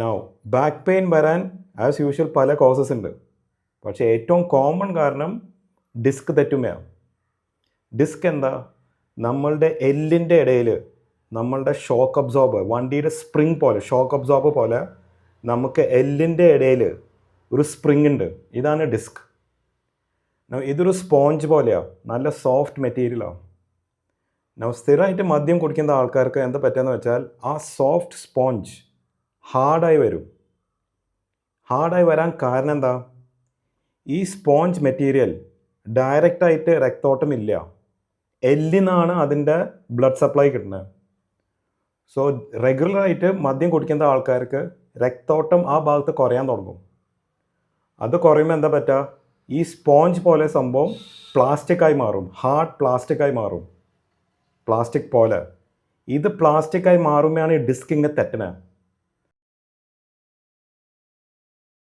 Now back pain വരാൻ as usual പല causes ഉണ്ട്. പക്ഷേ ഏറ്റവും കോമൺ കാരണം ഡിസ്ക് തെറ്റുമയാണ്. ഡിസ്ക് എന്താ? നമ്മളുടെ എല്ലിന്റെ ഇടയിൽ നമ്മളുടെ ഷോക്ക് അബ്സോർബർ വണ്ടിയുടെ സ്പ്രിങ് പോലെ ഷോക്ക് അബ്സോർബർ പോലെ നമുക്ക് എല്ലിന്റെ ഇടയിൽ ഒരു സ്പ്രിങ് ഉണ്ട്. ഇതാണ് ഡിസ്ക് ഇതൊരു സ്പോഞ്ച് പോലെയാണ് നല്ല സോഫ്റ്റ് മെറ്റീരിയലാണ് സ്ഥിരമായിട്ട് മദ്യം കുടിക്കുന്ന ആൾക്കാർക്ക് എന്താ പറ്റുകയെന്ന് വെച്ചാൽ ആ സോഫ്റ്റ് സ്പോഞ്ച് ഹാർഡായി വരും. ഹാർഡായി വരാൻ കാരണം എന്താ? ഈ സ്പോഞ്ച് മെറ്റീരിയൽ ഡയറക്റ്റായിട്ട് രക്തോട്ടം ഇല്ല. എല്ലിനാണ് അതിന്റെ ബ്ലഡ് സപ്ലൈ കിട്ടുന്നത്. സോ റെഗുലറായിട്ട് മദ്യം കുടിക്കുന്ന ആൾക്കാർക്ക് രക്തോട്ടം ആ ഭാഗത്ത് കുറയാൻ തുടങ്ങും. അത് കുറയുമ്പോൾ എന്താ പറ്റുക ഈ സ്പോഞ്ച് പോലെ സംഭവം പ്ലാസ്റ്റിക്കായി മാറും. ഹാർഡ് പ്ലാസ്റ്റിക്കായി മാറും. പ്ലാസ്റ്റിക് പോലെ. ഇത് പ്ലാസ്റ്റിക്കായി മാറുമ്പോഴാണ് ഈ ഡിസ്ക് ഇങ്ങനെ തെറ്റണത്